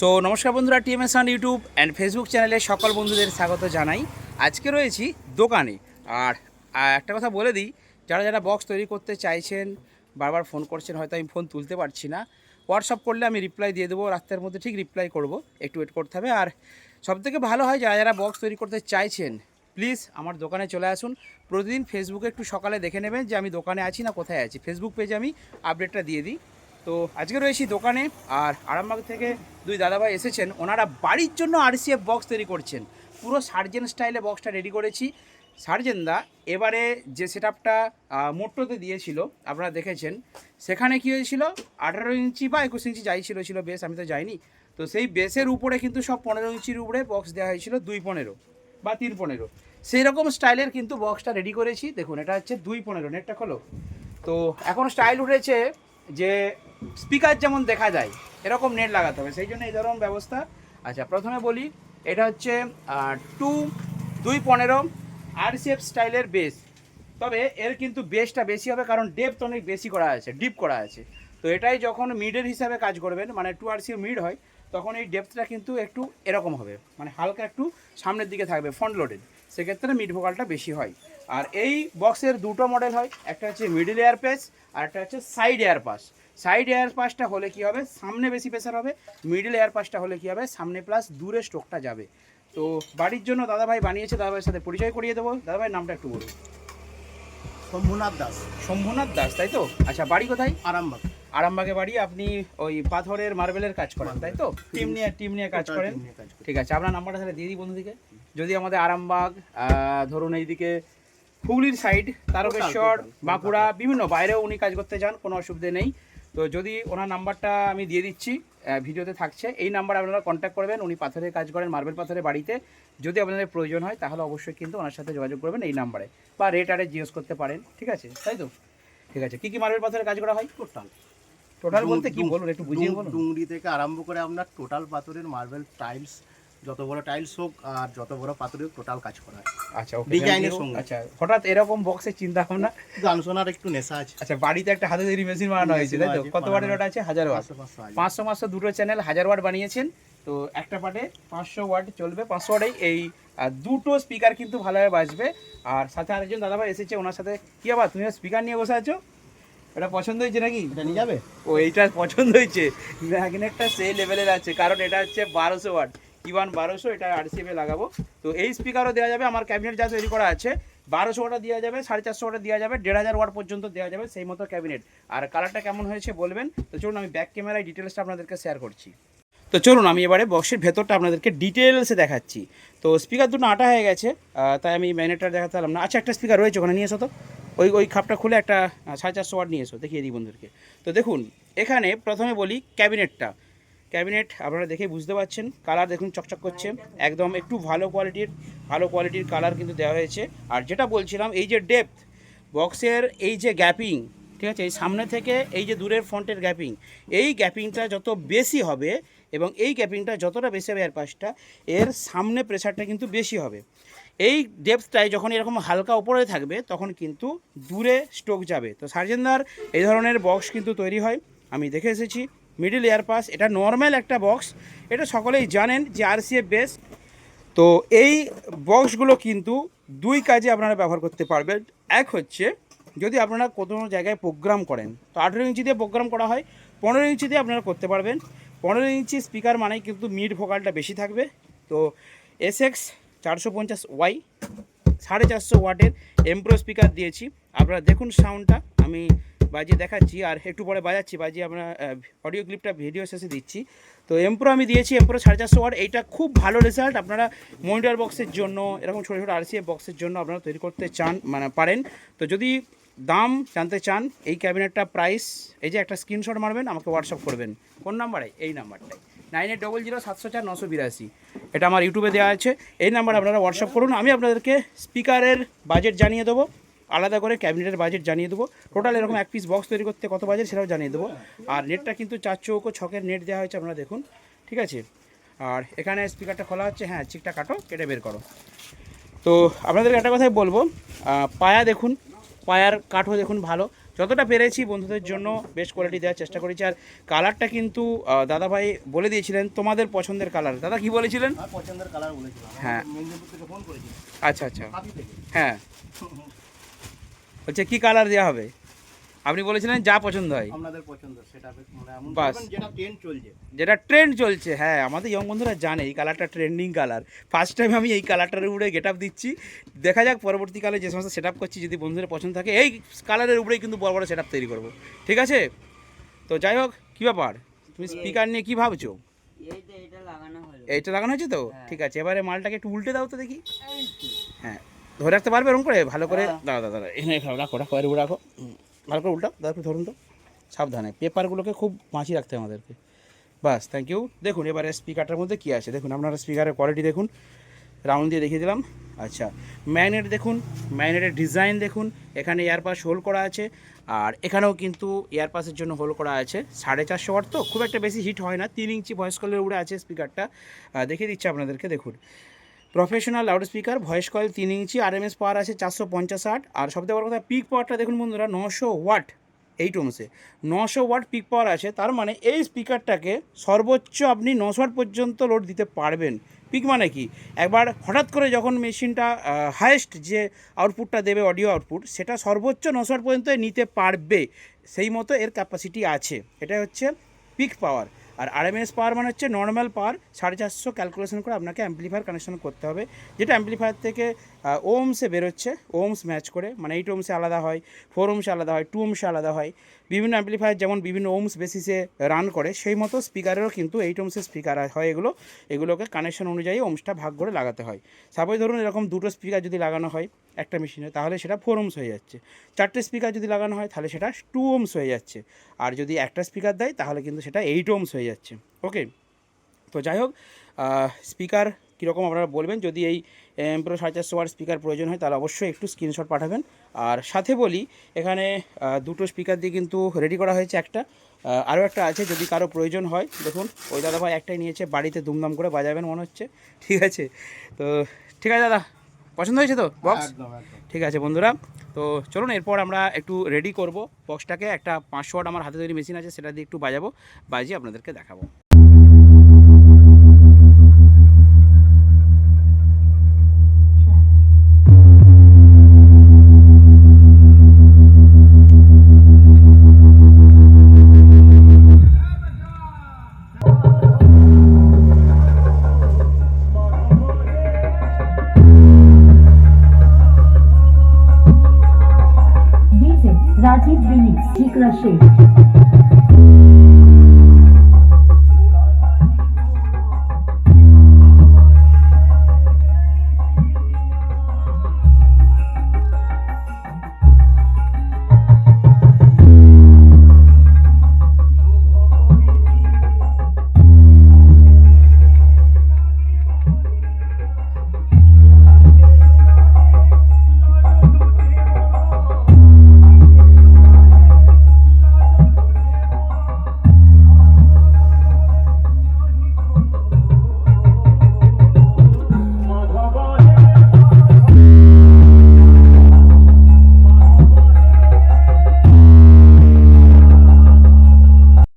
So নমস্কার বন্ধুরা TMS on YouTube and Facebook চ্যানেলে সকল বন্ধুদের স্বাগত জানাই। আজকে রয়েছি দোকানে। আর একটা কথা বলে দিই, যারা যারা বক্স তৈরি করতে চাইছেন, বারবার ফোন করছেন, হয়তো আমি ফোন তুলতে পারছি না। হোয়াটসঅ্যাপ করলে আমি রিপ্লাই দিয়ে দেবো রাস্তার মধ্যে ঠিক রিপ্লাই করব। একটু ওয়েট করতে হবে। আর সবথেকে ভালো হয়, যারা যারা বক্স তৈরি করতে চাইছেন প্লিজ আমার দোকানে চলে আসুন। প্রতিদিন ফেসবুকে একটু সকালে দেখে নেবেন যে আমি দোকানে আছি না, কোথায় আছি। ফেসবুক পেজে আমি আপডেটটা দিয়ে দিই। তো আজকে রয়েছি দোকানে আর আরামবাগ থেকে দুই দাদাভাই এসেছেন। ওনারা বাড়ির জন্য আরসিএফ বক্স তৈরি করছেন। পুরো সার্জেন স্টাইলে বক্সটা রেডি করেছি। সার্জেনদা এবারে যে সেট আপটা মোট্টোতে দিয়েছিল, আপনারা দেখেছেন। সেখানে কী হয়েছিল? আঠারো ইঞ্চি বা একুশ ইঞ্চি যাই ছিল ছিল বেশ আমি তো যাইনি। তো সেই বেসের উপরে কিন্তু সব পনেরো ইঞ্চির উপরে বক্স দেওয়া হয়েছিল দুই পনেরো বা তিন পনেরো। সেই রকম স্টাইলের কিন্তু বক্সটা রেডি করেছি। দেখুন, এটা হচ্ছে দুই পনেরো নেটটা খোলো। তো এখন স্টাইল উঠেছে যে স্পিকার যেমন দেখা যায়, এরকম নেট লাগাতে হবে। সেই জন্য এই ধরনের ব্যবস্থা। আচ্ছা প্রথমে বলি, এটা হচ্ছে টু দুই পনেরো আরসিএফ স্টাইলের বেস তবে এর কিন্তু বেসটা বেশি হবে কারণ ডেপথ অনেক বেশি করা আছে ডিপ করা আছে। তো এটাই যখন মিডের হিসাবে কাজ করবেন মানে টু আর আরসিএফ মিড হয়, তখন এই ডেপথটা কিন্তু একটু এরকম হবে। মানে হালকা একটু সামনের দিকে থাকবে ফ্রন্ট লোডেড সেক্ষেত্রে মিড ভোকালটা বেশি হয়। আর এই বক্সের দুটো মডেল হয়, একটা হচ্ছে মিডল এয়ার আর একটা হচ্ছে side air pass side air পাসটা হলে কি হবে? সামনে বেশি প্রেসার হবে মিডল এয়ার পাসটা হলে কি হবে? সামনে প্লাস দূরে স্ট্রোকটা যাবে। তো বাড়ির জন্য দাদাভাই বানিয়েছে দাদাভাইয়ের সাথে পরিচয় করিয়ে দেবো। দাদাভাইয়ের নামটা একটু বলুন। শম্ভুনাথ দাস। শম্ভুনাথ দাস তাই তো? আচ্ছা বাড়ি কোথায়? আরামবাগ। আরামবাগে বাড়ি আপনি ওই পাথরের মার্বেলের কাজ করেন তাই তো? টিম নিয়ে টিম নিয়ে কাজ করেন। ঠিক আছে আপনার নাম্বারটা তাহলে দিয়ে দিই বন্ধুদিকে। যদি আমাদের আরামবাগ ধরুন এইদিকে হুগলির সাইড তারকেশ্বর বাঁকুড়া বিভিন্ন বাইরেও উনি কাজ করতে চান কোনো অসুবিধে নেই। তো যদি ওনার নাম্বারটা আমি দিয়ে দিচ্ছি ভিডিওতে থাকছে এই নাম্বারে আপনারা কন্ট্যাক্ট করবেন উনি পাথরের কাজ করেন মার্বেল পাথরের বাড়িতে। যদি আপনাদের প্রয়োজন হয় তাহলে অবশ্যই কিন্তু ওনার সাথে যোগাযোগ করবেন এই নাম্বারে। বা রেট আরে জিজ্ঞেস করতে পারেন ঠিক আছে? তাই তো? ঠিক আছে। কী কী মার্বেল পাথরের কাজ করা হয়? টোটাল টোটাল বলতে কি বলুন একটু বুঝিয়ে বলুন। ডুংরি থেকে আরম্ভ করে আপনার টোটাল পাথরের মার্বেল টাইলস যত বড় টাইলস হোক আর যত বড় পাথরের টোটাল কাজ করা আচ্ছা ওকে you. সঙ্গে। আচ্ছা হঠাৎ এরকম বক্সের চিন্তা ভাবনা? গান শোনার একটু নেশা আছে। আচ্ছা বাড়িতে একটা হাতে তৈরি মেশিন বানানো হয়েছে তাই তো? কত ওয়াটের ওটা আছে? হাজার ওয়াট। পাঁচশো পাঁচশো দুটো চ্যানেল হাজার ওয়াট বানিয়েছেন। তো একটা পার্টে পাঁচশো ওয়াট চলবে পাঁচশো ওয়াটেই এই দুটো স্পিকার কিন্তু ভালোভাবে বাজবে। আর সাথে আরেকজন দাদাভাই এসেছে ওনার সাথে কি আবার তুমি স্পিকার নিয়ে বসে আছো? এটা পছন্দ হয়েছে নাকি? এটা নিয়ে যাবে? ও এইটা পছন্দ হয়েছে। ম্যাগনেটটা সেই লেভেলের আছে কারণ এটা হচ্ছে বারোশো ওয়াট ইওয়ান বারোশো, এটা আরসিএফে লাগাবো। তো এই স্পিকারও দেওয়া যাবে, আমার ক্যাবিনেট যা তৈরি করা আছে বারোশো ওটা দেওয়া যাবে, সাড়ে চারশো ওটা দেওয়া যাবে, দেড় হাজার ওয়াট পর্যন্ত দেওয়া যাবে সেই মতো ক্যাবিনেট আর কালারটা কেমন হয়েছে বলবেন? তো চলুন, আমি ব্যাক ক্যামেরায় ডিটেলসটা আপনাদেরকে শেয়ার করছি। তো চলুন, আমি এবারে বক্সের ভেতরটা আপনাদেরকে ডিটেলসে দেখাচ্ছি। তো স্পিকার দুটো আটা হয়ে গেছে তাই আমি ম্যাগনেটটা দেখাতে পারলাম না। আচ্ছা একটা স্পিকার রয়েছে ওখানে, নিয়ে এসো তো। ওই ওই খাপটা খুলে একটা সাড়ে চারশো ওয়াট নিয়ে এসো, দেখিয়ে দিই বন্ধুদেরকে। তো দেখুন, এখানে প্রথমে বলি ক্যাবিনেটটা ক্যাবিনেট আপনারা দেখে বুঝতে পারছেন। কালার দেখুন চকচক করছে। একদম একটু ভালো কোয়ালিটির ভালো কোয়ালিটির কালার কিন্তু দেওয়া হয়েছে। আর যেটা বলছিলাম, এই যে ডেপথ বক্সের এই যে গ্যাপিং ঠিক আছে? এই সামনে থেকে এই যে দূরের ফ্রন্টের গ্যাপিং এই গ্যাপিংটা যত বেশি হবে এবং এই গ্যাপিংটা যতটা বেশি হবে এর পাশটা এর সামনে প্রেসারটা কিন্তু বেশি হবে। এই ডেপথটাই যখন এরকম হালকা উপরে থাকবে, তখন কিন্তু দূরে স্ট্রোক যাবে। তো সার্জেনদার এই ধরনের বক্স কিন্তু তৈরি হয়। আমি দেখে এসেছি। মিডল এয়ার পাস এটা নর্মাল একটা বক্স এটা সকলেই জানেন যে আরসিএফ বেস তো এই বক্সগুলো কিন্তু দুই কাজে আপনারা ব্যবহার করতে পারবেন। এক হচ্ছে, যদি আপনারা কোনো জায়গায় প্রোগ্রাম করেন, তো আঠেরো ইঞ্চি দিয়ে প্রোগ্রাম করা হয়, পনেরো ইঞ্চি দিয়ে আপনারা করতে পারবেন। পনেরো ইঞ্চি স্পিকার মানেই কিন্তু মিড ভোকালটা বেশি থাকবে। তো এস এক্স চারশো পঞ্চাশ ওয়াই সাড়ে চারশো ওয়াটের এমপ্রো স্পিকার দিয়েছি। আপনারা দেখুন সাউন্ডটা আমি বাজিয়ে দেখাচ্ছি আর একটু পরে বাজাচ্ছি, বাজিয়ে আমরা অডিও ক্লিপটা ভিডিও শেষে দিচ্ছি। তো এমপ্রো আমি দিয়েছি এমপ্রো সাড়ে চারশো ওয়াট, এইটা খুব ভালো রেজাল্ট আপনারা মনিটর বক্সের জন্য, এরকম ছোটো ছোটো আরসিএফ বক্সের জন্য আপনারা তৈরি করতে চান মানে পারেন। তো যদি দাম জানতে চান, এই ক্যাবিনেটটা প্রাইস এই যে একটা স্ক্রিনশট মারবেন, আমাকে হোয়াটসঅ্যাপ করবেন। কোন নাম্বারে? এই নাম্বারটাই নাইন এইট ডবল জিরো সাতশো চার নশো বিরাশি। এটা আমার ইউটিউবে দেওয়া আছে। এই নাম্বারে আপনারা হোয়াটসঅ্যাপ করুন, আমি আপনাদেরকে স্পিকারের বাজেট জানিয়ে দেবো। আলাদা করে ক্যাবিনেটের বাজেট জানিয়ে দেবো। টোটাল এরকম এক পিস বক্স তৈরি করতে কত বাজেট সেটাও জানিয়ে দেবো। আর নেটটা কিন্তু চার চৌকো ছকের নেট দেওয়া হয়েছে আপনারা দেখুন। ঠিক আছে? আর এখানে স্পিকারটা খোলা হচ্ছে হ্যাঁ চিকটা কাটো কেটে বের করো। তো আপনাদেরকে একটা কথাই বলব পায়া দেখুন পায়ার কাঠও দেখুন ভালো। যতটা পেরেছি বন্ধুদের জন্য বেস্ট কোয়ালিটি দেওয়ার চেষ্টা করেছি। আর কালারটা কিন্তু দাদাভাই বলে দিয়েছিলেন তোমাদের পছন্দের কালার দাদা কি বলেছিলেন? পছন্দের কালার বলেছিলাম। হ্যাঁ। আচ্ছা আচ্ছা। হ্যাঁ। বলছে কি কালার দেওয়া হবে? আপনি বলেছিলেন যা পছন্দ হয়। আপনাদের পছন্দ সেটা মানে এমন বাস। যেটা ট্রেন চলছে। যেটা ট্রেন্ড চলছে হ্যাঁ আমাদের ইয়ং বন্ধুরা জানে এই কালারটা ট্রেন্ডিং কালার ফার্স্ট টাইম আমি এই কালারটার উপরে গেট আপ দিচ্ছি। দেখা যাক পরবর্তীকালে যে সমস্ত সেট আপ করছি যদি বন্ধুদের পছন্দ থাকে এই কালারের উপরেই কিন্তু বড় বড় সেট আপ তৈরি করব। ঠিক আছে? তো যাই হোক কী ব্যাপার? তুমি স্পিকার নিয়ে কী ভাবছ? এই তো এটা লাগানো এইটা লাগানো হয়েছে তো? হ্যাঁ। ঠিক আছে এবারে মালটাকে একটু উল্টে দাও তো দেখি। হ্যাঁ। ধরে রাখতে পারবে এরকম করে? ভালো করে? হ্যাঁ। দাঁড়া দাঁড়া দাঁড়া। এখানে রাখো রাখো রাখো। এর রাখো ভালো করে উল্টাও একটু ধরুন তো। সাবধানে। পেপারগুলোকে খুব বাঁচিয়ে রাখতে হবে আমাদেরকে। বাস থ্যাংক ইউ দেখুন এবারে স্পিকারটার মধ্যে কী আছে? দেখুন আপনারা স্পিকারের কোয়ালিটি দেখুন। রাউন্ড দিয়ে দেখিয়ে দিলাম। আচ্ছা ম্যাগনেট দেখুন। ম্যাগনেটের ডিজাইন দেখুন। এখানে এয়ারপাস হোল করা আছে। আর এখানেও কিন্তু এয়ারপাসের জন্য হোল করা আছে। সাড়ে চারশো ওয়াট তো? খুব একটা বেশি হিট হয় না। তিন ইঞ্চি ভয়েস কলের উপরে আছে স্পিকারটা দেখিয়ে দিচ্ছে আপনাদেরকে দেখুন। Professional loud speaker voice coil তিন ইঞ্চি আর এম এস পাওয়ার আছে চারশো পঞ্চাশ আট আর সবথেকে বড় কথা পিক পাওয়ারটা দেখুন বন্ধুরা, নশো ওয়াট এইট ওমসে নশো ওয়াট পিক পাওয়ার আছে, তার মানে এই স্পিকারটাকে সর্বোচ্চ আপনি নশো ওয়াট পর্যন্ত লোড দিতে পারবেন। পিক মানে কি? একবার হঠাৎ করে যখন মেশিনটা হায়েস্ট যে আউটপুটটা দেবে অডিও আউটপুট সেটা সর্বোচ্চ নশো ওয়াট পর্যন্ত নিতে পারবে। সেই মতো এর ক্যাপাসিটি আছে। এটা হচ্ছে পিক পাওয়ার আর আরএমএস পাওয়ার মানে হচ্ছে নর্মাল পাওয়ার সাড়ে চারশো ক্যালকুলেশন করে আপনাকে অ্যাম্পলিফায়ার কানেকশন করতে হবে। যেটা অ্যাম্পলিফায়ার থেকে ওমসে বেরোচ্ছে ওমস ম্যাচ করে। মানে এইট ওমসে আলাদা হয় ফোর ওমসে আলাদা হয় টু ওমসে আলাদা হয়। বিভিন্ন অ্যাম্পলিফায়ার যেমন বিভিন্ন ওমস বেসিসে রান করে, সেই মতো স্পিকারেরও কিন্তু এইট ওমসের স্পিকার হয় এগুলো। এগুলোকে কানেকশন অনুযায়ী ওমসটা ভাগ করে লাগাতে হয়। সাপোজ ধরুন এরকম দুটো স্পিকার যদি লাগানো হয় একটা মেশিনে তাহলে সেটা ফোর ওমস হয়ে যাচ্ছে। চারটে স্পিকার যদি লাগানো হয়, তাহলে সেটা টু ওমস হয়ে যাচ্ছে। আর যদি একটা স্পিকার দেয়, তাহলে কিন্তু সেটা এইট ওমস হয়ে যাচ্ছে। ওকে তো যাই হোক স্পিকার কীরকম আপনারা বলবেন? যদি এই এমপ্রো সাড়ে চারশো ওয়ার স্পিকার প্রয়োজন হয় তাহলে অবশ্যই একটু স্ক্রিনশট পাঠাবেন। আর সাথে বলি এখানে দুটো স্পিকার দিয়ে কিন্তু রেডি করা হয়েছে একটা। আরও একটা আছে যদি কারও প্রয়োজন হয় দেখুন ওই দাদা ভাই একটাই নিয়েছে বাড়িতে দুমদাম করে বাজাবেন মনে হচ্ছে। ঠিক আছে? তো ঠিক আছে দাদা? পছন্দ হয়েছে তো বক্স ঠিক আছে বন্ধুরা তো চলুন এরপর আমরা একটু রেডি করব বক্সটাকে একটা পাঁচশো ওয়াট আমার হাতে তৈরি মেশিন আছে সেটা দিয়ে একটু বাজাবো বাজিয়ে আপনাদেরকে দেখাবো। राजीव बिलिक श्रीकृषी